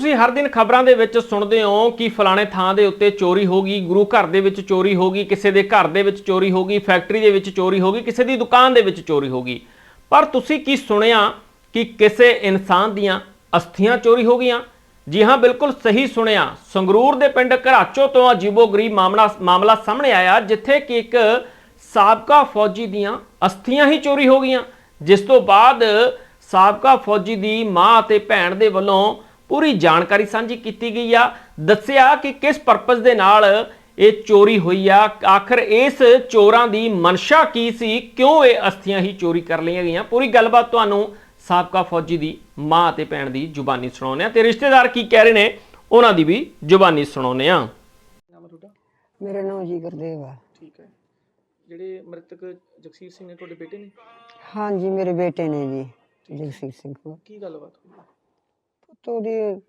ਤੁਸੀਂ ਹਰ ਦਿਨ ਖਬਰਾਂ ਦੇ ਵਿੱਚ ਸੁਣਦੇ ਹੋ ਕਿ ਫਲਾਣੇ ਥਾਂ ਦੇ ਉੱਤੇ ਚੋਰੀ ਹੋ ਗਈ, ਗੁਰੂ ਘਰ ਦੇ ਵਿੱਚ ਚੋਰੀ ਹੋ ਗਈ, ਕਿਸੇ ਦੇ ਘਰ ਦੇ ਵਿੱਚ ਚੋਰੀ ਹੋ ਗਈ, ਫੈਕਟਰੀ ਦੇ ਵਿੱਚ ਚੋਰੀ ਹੋ ਗਈ, ਕਿਸੇ ਦੀ ਦੁਕਾਨ ਦੇ ਵਿੱਚ ਚੋਰੀ ਹੋ ਗਈ। ਪਰ ਤੁਸੀਂ ਕੀ ਸੁਣਿਆ ਕਿ ਕਿਸੇ ਇਨਸਾਨ ਦੀਆਂ ਅਸਥੀਆਂ ਚੋਰੀ ਹੋ ਗਈਆਂ? ਜੀ ਹਾਂ, ਬਿਲਕੁਲ ਸਹੀ ਸੁਣਿਆ। ਸੰਗਰੂਰ ਦੇ ਪਿੰਡ ਘਰਾਚੋ ਤੋਂ ਅਜੀਬੋ-ਗਰੀਬ ਮਾਮਲਾ ਮਾਮਲਾ ਸਾਹਮਣੇ ਆਇਆ, ਜਿੱਥੇ ਕਿ ਇੱਕ ਸਾਬਕਾ ਫੌਜੀ ਦੀਆਂ ਅਸਥੀਆਂ ਹੀ ਚੋਰੀ ਹੋ ਗਈਆਂ। ਜਿਸ ਤੋਂ ਬਾਅਦ ਸਾਬਕਾ ਫੌਜੀ ਦੀ ਮਾਂ ਅਤੇ ਭੈਣ ਦੇ ਵੱਲੋਂ ਪੂਰੀ ਜਾਣਕਾਰੀ ਸਾਂਝੀ ਕੀਤੀ ਗਈ ਆ। ਦੱਸਿਆ ਕਿ ਕਿਸ ਪਰਪਸ ਦੇ ਨਾਲ ਇਹ ਚੋਰੀ ਹੋਈ ਆ। ਆਖਰ ਇਸ ਚੋਰਾਂ ਦੀ ਮਨਸ਼ਾ ਕੀ ਸੀ? ਕਿਉਂ ਇਹ ਅਸਥੀਆਂ ਹੀ ਚੋਰੀ ਕਰ ਲਈਆਂ ਗਈਆਂ? ਪੂਰੀ ਗੱਲਬਾਤ ਤੁਹਾਨੂੰ ਸਾਬਕਾ ਫੌਜੀ ਦੀ ਮਾਂ ਅਤੇ ਭੈਣ ਦੀ ਜ਼ੁਬਾਨੀ ਸੁਣਾਉਂਦੇ ਆ ਤੇ ਰਿਸ਼ਤੇਦਾਰ ਕੀ ਕਹਿ ਰਹੇ ਨੇ ਉਹਨਾਂ ਦੀ ਵੀ ਜ਼ੁਬਾਨੀ ਸੁਣਾਉਂਦੇ ਆ ਮੇਰਾ ਨਾਮ ਜੀ ਗੁਰਦੇਵ ਆ। ਠੀਕ ਹੈ। ਜਿਹੜੇ ਮ੍ਰਿਤਕ ਜਗਸੀਰ ਸਿੰਘ ਨੇ ਤੁਹਾਡੇ ਬੇਟੇ ਨੇ? ਹਾਂਜੀ ਮੇਰੇ ਬੇਟੇ ਨੇ ਜੀ ਜਗਸੀਰ ਸਿੰਘ ਕੀ ਗੱਲਬਾਤ ਹੋਈ? ਪੁੱਤ ਉਹਦੀ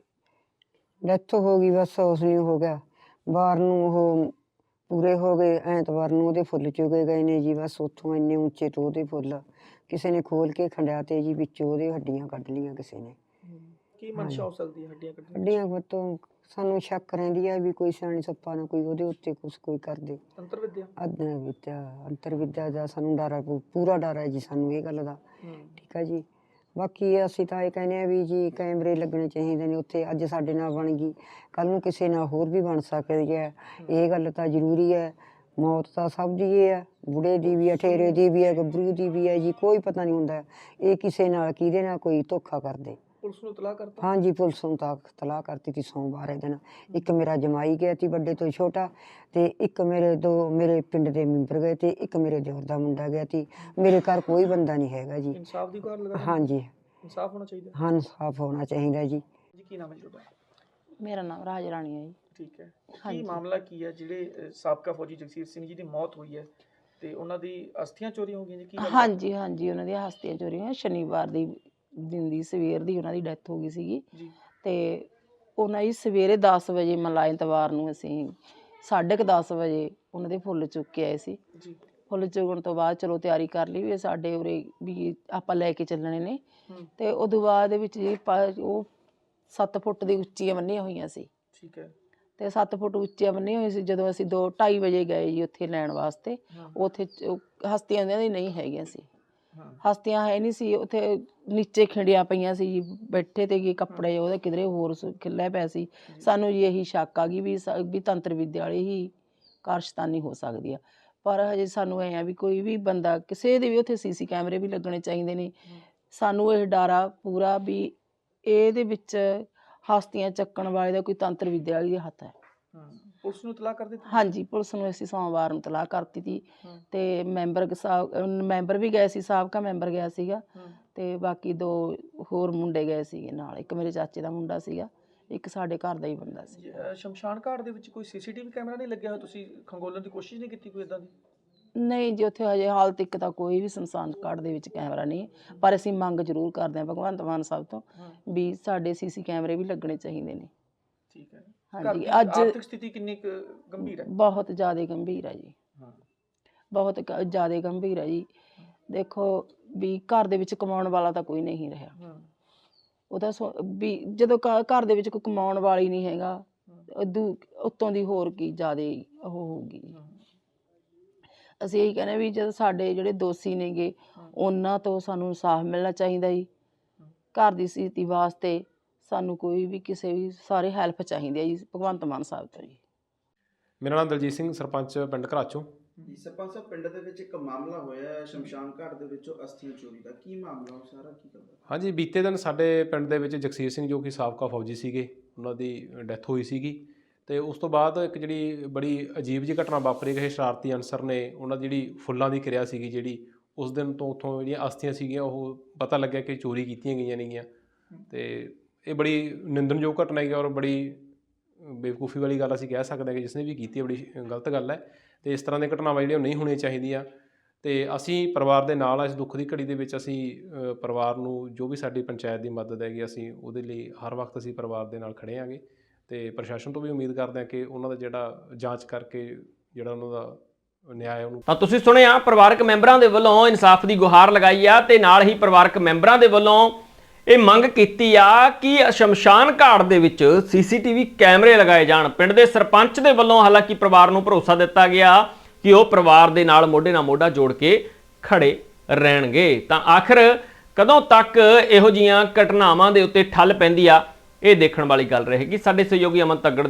ਡੈਥ ਹੋ ਗਈ ਬਸ ਉਸ ਨੂੰ ਹੋ ਗਿਆ। ਬਾਹਰ ਨੂੰ ਉਹ ਪੂਰੇ ਹੋ ਗਏ ਐਤਵਾਰ ਨੂੰ ਉਹਦੇ ਫੁੱਲ ਚੁਗੇ ਗਏ ਨੇ ਜੀ ਬਸ ਉੱਥੋਂ ਇੰਨੇ ਉੱਚੇ ਤੋਂ ਉਹਦੇ ਫੁੱਲ। ਕਿਸੇ ਨੇ ਖੋਲ ਕੇ ਖੰਡਿਆ ਤੇ ਜੀ ਵਿੱਚੋਂ ਉਹਦੇ ਹੱਡੀਆਂ ਕੱਢ ਲੀਆਂ ਕਿਸੇ ਨੇ। ਕੀ ਮਨਸ਼ਾ ਹੋ ਸਕਦੀ ਹੈ ਹੱਡੀਆਂ ਕੱਢਣ ਦੀ? ਹੱਡੀਆਂ ਪੁੱਤੋਂ ਸਾਨੂੰ ਸ਼ੱਕ ਰਹਿੰਦੀ ਆ ਵੀ ਕੋਈ ਸਿਆਣੀ ਸੱਪਾ ਨਾ ਕੋਈ ਉਹਦੇ ਉੱਤੇ ਕੁਛ ਕੋਈ ਕਰਦੇ। ਅੰਤਰ ਵਿਦਿਆ ਅਦਨਾ ਵਿਦਿਆ ਅੰਤਰ ਵਿਦਿਆ ਦਾ ਸਾਨੂੰ ਡਰ ਆ, ਪੂ- ਪੂਰਾ ਡਰ ਹੈ ਜੀ ਸਾਨੂੰ ਇਹ ਗੱਲ ਦਾ। ਹੂੰ। ਠੀਕ ਹੈ ਜੀ। ਬਾਕੀ ਅਸੀਂ ਤਾਂ ਇਹ ਕਹਿੰਦੇ ਆ ਵੀ ਜੀ ਕੈਮਰੇ ਲੱਗਣੇ ਚਾਹੀਦੇ ਨੇ, ਉੱਥੇ ਅੱਜ ਸਾਡੇ ਨਾਲ ਬਣ ਗਈ ਕੱਲ ਨੂੰ ਕਿਸੇ ਨਾਲ ਹੋਰ ਵੀ ਬਣ ਸਕਦੀ ਹੈ। ਇਹ ਗੱਲ ਤਾਂ ਜ਼ਰੂਰੀ ਹੈ। ਮੌਤ ਤਾਂ ਸਭ ਦੀ ਹੀ ਹੈ, ਬੁੜੇ ਦੀ ਵੀ ਹੈ, ਠੇਰੇ ਦੀ ਵੀ ਹੈ, ਗੱਭਰੂ ਦੀ ਵੀ ਹੈ ਜੀ, ਕੋਈ ਪਤਾ ਨਹੀਂ ਹੁੰਦਾ। ਇਹ ਕਿਸੇ ਨਾਲ, ਕਿਹਦੇ ਨਾਲ ਕੋਈ ਧੋਖਾ ਕਰਦੇ। ਪੁਲਿਸ ਨੂੰ ਇਤਲਾਹ ਕਰਤਾ? ਹਾਂਜੀ ਪੁਲਿਸ ਨੂੰ ਤਾਂ ਤਲਾਹ ਕਰਤੀ ਸੀ ਸੋਮਵਾਰ ਇਹ ਦਿਨ ਇੱਕ ਮੇਰਾ ਜਮਾਈ ਗਿਆ ਸੀ ਵੱਡੇ ਤੋਂ ਛੋਟਾ ਤੇ ਇੱਕ ਮੇਰੇ ਦੋ ਮੇਰੇ ਪਿੰਡ ਦੇ ਮੈਂਬਰ ਗਏ ਤੇ ਇੱਕ ਮੇਰੇ ਦਿਓਰ ਦਾ ਮੁੰਡਾ ਗਿਆ ਸੀ। ਮੇਰੇ ਘਰ ਕੋਈ ਬੰਦਾ ਨਹੀਂ ਹੈਗਾ ਜੀ। ਇਨਸਾਫ ਦੀ ਗੁਹਾਰ ਲਗਾ ਹਾਂਜੀ। ਇਨਸਾਫ ਹੋਣਾ ਚਾਹੀਦਾ। ਹਾਂ ਸਾਫ਼ ਹੋਣਾ ਚਾਹੀਦਾ ਜੀ। ਜੀ ਕੀ ਨਾਮ ਹੈ ਜੀ ਤੁਹਾਡਾ? ਮੇਰਾ ਨਾਮ ਰਾਜ ਰਾਣੀ ਹੈ ਜੀ। ਠੀਕ ਹੈ। ਕੀ। ਮਾਮਲਾ ਕੀ ਹੈ ਜਿਹੜੇ ਅ, ਸਾਬਕਾ ਫੌਜੀ ਜਗਸੀਰ ਸਿੰਘ ਜੀ ਦੀ ਮੌਤ ਹੋਈ ਹੈ ਤੇ ਉਹਨਾਂ ਦੀ ਅਸਥੀਆਂ ਚੋਰੀ ਹੋ ਗਈਆਂ ਜੀ? ਕੀ ਗੱਲ? ਹਾਂਜੀ ਹਾਂਜੀ ਉਹਨਾਂ ਦੀਆਂ ਹਸਤੀਆਂ ਚੋਰੀ ਹੋਈਆਂ ਸ਼ਨੀਵਾਰ ਦੀ ਦਿਨ ਦੀ ਸਵੇਰ ਦੀ ਉਹਨਾਂ ਦੀ ਡੈਥ ਹੋ ਗਈ ਸੀਗੀ। ਜੀ। ਤੇ ਉਹਨਾਂ ਦੀ ਸਵੇਰੇ 10 ਵਜੇ ਮਲਾਈ ਐਤਵਾਰ ਨੂੰ ਅਸੀਂ 10:30 ਵਜੇ ਉਹਨਾਂ ਦੇ ਫੁੱਲ ਚੁੱਕ ਕੇ ਆਏ ਸੀ। ਜੀ। ਫੁੱਲ ਚੁਗਣ ਤੋਂ ਬਾਅਦ ਚਲੋ ਤਿਆਰੀ ਕਰ ਲਈ ਵੀ ਸਾਡੇ ਉਰੇ ਵੀ ਆਪਾਂ ਲੈ ਕੇ ਚੱਲਣੇ ਨੇ। ਤੇ ਉਦੋਂ ਬਾਅਦ ਦੇ ਵਿੱਚ ਜੀ ਪਾ- ਉਹ 7 ਫੁੱਟ ਦੀ ਉੱਚੀਆਂ ਬੰਨੀਆਂ ਹੋਈਆਂ ਸੀ। ਠੀਕ ਹੈ। ਤੇ 7 ਫੁੱਟ ਉੱਚੀਆਂ ਬੰਨੀਆਂ ਹੋਈਆਂ ਸੀ ਜਦੋਂ ਅਸੀਂ 2:30 ਵਜੇ ਗਏ ਜੀ ਉੱਥੇ ਲੈਣ ਵਾਸਤੇ। ਹਾਂ। ਉੱਥੇ ਚ- ਉਹ ਹਸਤੀਆਂ ਉਹਨਾਂ ਦੀ ਨਹੀਂ ਹੈਗੀਆਂ ਸੀ। ਹਸਤੀਆਂ ਹੈ ਨਹੀਂ ਸੀ ਉੱਥੇ ਨੀਚੇ ਖਿੰਡੀਆਂ ਪਈਆਂ ਸੀ ਜੀ ਬੈਠੇ ਤੇ ਕੀ ਕੱਪੜੇ ਉਹਦੇ ਕਿਧਰੇ ਹੋਰ ਖਿੱਲੇ ਪਏ ਸੀ। ਸਾਨੂੰ ਜੀ ਇਹੀ ਸ਼ੱਕ ਆ ਗਈ ਵੀ ਸ- ਵੀ ਤੰਤਰ ਵਿਦਿਆ ਵਾਲੀ ਹੀ ਕਾਰਸ਼ਤਾਨੀ ਹੋ ਸਕਦੀ ਆ। ਪਰ ਹਜੇ ਸਾਨੂੰ ਐ ਆ ਵੀ ਕੋਈ ਵੀ ਬੰਦਾ ਕਿਸੇ ਦੇ ਵੀ ਉੱਥੇ ਸੀਸੀ ਕੈਮਰੇ ਵੀ ਲੱਗਣੇ ਚਾਹੀਦੇ ਨੇ। ਸਾਨੂੰ ਇਹ ਡਰ ਪੂਰਾ ਵੀ ਇਹਦੇ ਵਿੱਚ ਹਸਤੀਆਂ ਚੱਕਣ ਵਾਲੇ ਦਾ ਕੋਈ ਤੰਤਰ ਵਿਦਿਆ ਵਾਲੀ ਦੇ ਹੱਥ ਹੈ। ਹਾਂ। ਪੁਲਿਸ ਨੂੰ ਇਤਲਾਹ ਕਰ ਦਿੱਤੀ? ਹਾਂਜੀ ਪੁਲਿਸ ਨੂੰ ਅਸੀਂ ਸੋਮਵਾਰ ਨੂੰ ਤਲਾਹ ਕਰਤੀ ਤੀ। ਤੇ ਮੈਂਬਰ ਸਾਹਿਬ ਮੈਂਬਰ ਵੀ ਗਏ ਸੀ ਸਾਬਕਾ ਮੈਂਬਰ ਗਿਆ ਸੀਗਾ ਤੇ ਬਾਕੀ ਦੋ ਹੋਰ ਮੁੰਡੇ ਗਏ ਸੀਗੇ ਨਾਲ ਇੱਕ ਮੇਰੇ ਚਾਚੇ ਦਾ ਮੁੰਡਾ ਸੀਗਾ ਇੱਕ ਸਾਡੇ ਘਰ ਦਾ ਹੀ ਬੰਦਾ ਸੀ। ਜੀ, ਸ਼ਮਸ਼ਾਨ ਘਾਟ ਦੇ ਵਿੱਚ ਕੋਈ ਸੀਸੀਟੀਵੀ ਕੈਮਰਾ ਨਹੀਂ ਲੱਗਿਆ ਹੋਇਆ? ਤੁਸੀਂ ਖੰਗੋਲਣ ਦੀ ਕੋਸ਼ਿਸ਼ ਨਹੀਂ ਕੀਤੀ ਕੋਈ ਇਦਾਂ ਦੀ? ਨਹੀਂ ਜੀ ਉੱਥੇ ਹਜੇ ਹਾਲ ਤੱਕ ਤਾਂ ਕੋਈ ਵੀ ਸ਼ਮਸ਼ਾਨ ਘਾਟ ਦੇ ਵਿੱਚ ਕੈਮਰਾ ਨਹੀਂ ਹੈ। ਪਰ ਅਸੀਂ ਮੰਗ ਜ਼ਰੂਰ ਕਰਦੇ ਹਾਂ ਭਗਵੰਤ ਮਾਨ ਸਾਹਿਬ ਤੋਂ ਵੀ ਸਾਡੇ ਸੀਸੀ ਕੈਮਰੇ ਵੀ ਲੱਗਣੇ ਚਾਹੀਦੇ ਨੇ। ਠੀਕ ਹੈ। ਹਾਂਜੀ, ਅੱਜ- ਆਰਥਿਕ ਸਥਿਤੀ ਕਿੰਨੀ ਕੁ ਗੰਭੀਰ ਹੈ? ਬਹੁਤ ਜ਼ਿਆਦਾ ਗੰਭੀਰ ਹੈ ਜੀ। ਹਾਂ। ਬਹੁਤ ਜ਼ਿਆਦਾ ਗੰਭੀਰ ਹੈ ਜੀ। ਦੇਖੋ ਵੀ ਘਰ ਦੇ ਵਿੱਚ ਕਮਾਉਣ ਵਾਲਾ ਤਾਂ ਕੋਈ ਨਹੀਂ ਰਿਹਾ। ਹਾਂ। ਵੀ ਜਦੋਂ ਘਰ ਦੇ ਵਿੱਚ ਕੋਈ ਕਮਾਉਣ ਵਾਲੀ ਨਹੀਂ ਹੈਗਾ ਉੱਤੋਂ ਦੀ ਹੋਰ ਕੀ ਜ਼ਿਆਦਾ ਉਹ ਹੋਊਗੀ। ਅਸੀਂ ਇਹੀ ਕਹਿੰਦੇ ਵੀ ਜਦ ਸਾਡੇ ਜਿਹੜੇ ਦੋਸ਼ੀ ਨੇਗੇ। ਉਹਨਾਂ ਤੋਂ ਸਾਨੂੰ ਇਨਸਾਫ ਮਿਲਣਾ ਚਾਹੀਦਾ ਜੀ। ਘਰ ਦੀ ਸਥਿਤੀ ਵਾਸਤੇ ਸਾਨੂੰ ਕੋਈ ਵੀ ਕਿਸੇ ਵੀ ਸਾਰੇ ਹੈਲਪ ਚਾਹੀਦੀ ਹੈ ਜੀ ਭਗਵੰਤ ਮਾਨ ਸਾਹਿਬ ਤੋਂ ਜੀ। ਮੇਰਾ ਨਾਮ ਦਲਜੀਤ ਸਿੰਘ ਸਰਪੰਚ ਪਿੰਡ ਘਰਾਚੋਂ। ਜੀ ਸਰਪੰਚ ਸਾਹਿਬ ਪਿੰਡ ਦੇ ਵਿੱਚ ਇੱਕ ਮਾਮਲਾ ਹੋਇਆ ਹੈ ਸ਼ਮਸ਼ਾਨ ਘਾਟ ਦੇ ਵਿੱਚੋਂ ਅਸਥੀਆਂ ਚੋਰੀ ਦਾ। ਕੀ ਮਾਮਲਾ ਉਹ ਸਾਰਾ ਕੀ ਕਰਦਾ ਹਾਂਜੀ ਬੀਤੇ ਦਿਨ ਸਾਡੇ ਪਿੰਡ ਦੇ ਵਿੱਚ ਜਗਸੀਰ ਸਿੰਘ ਜੋ ਕਿ ਸਾਬਕਾ ਫੌਜੀ ਸੀਗੇ ਉਹਨਾਂ ਦੀ ਡੈਥ ਹੋਈ ਸੀਗੀ। ਤੇ ਉਸ ਤੋਂ ਬਾਅਦ ਇੱਕ ਜਿਹੜੀ ਬੜੀ ਅਜੀਬ ਜਿਹੀ ਘਟਨਾ ਵਾਪਰੀ ਗਈ ਸ਼ਰਾਰਤੀ ਅਨਸਰ ਨੇ ਉਹਨਾਂ ਦੀ ਜਿਹੜੀ ਫੁੱਲਾਂ ਦੀ ਕਿਰਿਆ ਸੀਗੀ ਜਿਹੜੀ ਉਸ ਦਿਨ ਤੋਂ ਉੱਥੋਂ ਜਿਹੜੀਆਂ ਅਸਥੀਆਂ ਸੀਗੀਆਂ ਉਹ ਪਤਾ ਲੱਗਿਆ ਕਿ ਚੋਰੀ ਕੀਤੀਆਂ ਗਈਆਂ ਨੇਗੀਆਂ। ਤੇ ਇਹ ਬੜੀ ਨਿੰਦਣਯੋਗ ਘਟਨਾ ਹੈਗੀ ਔਰ ਬੜੀ ਬੇਵਕੂਫੀ ਵਾਲੀ ਗੱਲ ਅਸੀਂ ਕਹਿ ਸਕਦੇ ਹਾਂ ਕਿ ਜਿਸ ਨੇ ਵੀ ਕੀਤੀ ਹੈ ਬੜੀ ਗਲਤ ਗੱਲ ਹੈ ਤੇ ਇਸ ਤਰ੍ਹਾਂ ਦੀਆਂ ਘਟਨਾਵਾਂ ਜਿਹੜੀਆਂ ਉਹ ਨਹੀਂ ਹੋਣੀਆਂ ਚਾਹੀਦੀਆਂ ਤੇ ਅਸੀਂ ਪਰਿਵਾਰ ਦੇ ਨਾਲ ਇਸ ਦੁੱਖ ਦੀ ਘੜੀ ਦੇ ਵਿੱਚ ਅਸੀਂ ਪਰਿਵਾਰ ਨੂੰ ਜੋ ਵੀ ਸਾਡੀ ਪੰਚਾਇਤ ਦੀ ਮਦਦ ਹੈਗੀ, ਅਸੀਂ ਉਹਦੇ ਲਈ ਹਰ ਵਕਤ ਅਸੀਂ ਪਰਿਵਾਰ ਦੇ ਨਾਲ ਖੜੇ ਆਂਗੇ ਤੇ ਪ੍ਰਸ਼ਾਸਨ ਤੋਂ ਵੀ ਉਮੀਦ ਕਰਦੇ ਹਾਂ ਕਿ ਉਹਨਾਂ ਦਾ ਜਿਹੜਾ ਜਾਂਚ ਕਰਕੇ ਜਿਹੜਾ ਉਹਨਾਂ ਦਾ ਨਿਆਂ ਉਹਨੂੰ ਤਾਂ ਤੁਸੀਂ ਸੁਣਿਆ, ਪਰਿਵਾਰਕ ਮੈਂਬਰਾਂ ਦੇ ਵੱਲੋਂ ਇਨਸਾਫ ਦੀ ਗੁਹਾਰ ਲਗਾਈ ਆ ਤੇ ਨਾਲ ਹੀ ਪਰਿਵਾਰਕ ਮੈਂਬਰਾਂ ਦੇ ਵੱਲੋਂ ਇਹ ਮੰਗ ਕੀਤੀ ਆ ਕਿ ਸ਼ਮਸ਼ਾਨ ਘਾਟ ਦੇ ਵਿੱਚ ਸੀਸੀਟੀਵੀ ਕੈਮਰੇ ਲਗਾਏ ਜਾਣ। ਪਿੰਡ ਦੇ ਸਰਪੰਚ ਦੇ ਵੱਲੋਂ ਹਾਲਾਂਕਿ ਪਰਿਵਾਰ ਨੂੰ ਭਰੋਸਾ ਦਿੱਤਾ ਗਿਆ ਕਿ ਉਹ ਪਰਿਵਾਰ ਦੇ ਨਾਲ ਮੋਢੇ ਨਾਲ ਮੋਢਾ ਜੋੜ ਕੇ ਖੜੇ ਰਹਿਣਗੇ। ਤਾਂ ਆਖਰ ਕਦੋਂ ਤੱਕ ਇਹੋ ਜੀਆਂ ਘਟਨਾਵਾਂ ਦੇ ਉੱਤੇ ਠੱਲ ਪੈਂਦੀ ਆ, ਇਹ ਦੇਖਣ ਵਾਲੀ ਗੱਲ ਰਹੇਗੀ। ਸਾਡੇ ਸਹਿਯੋਗੀ ਅਮਨ ਤੱਗੜ ਦੇ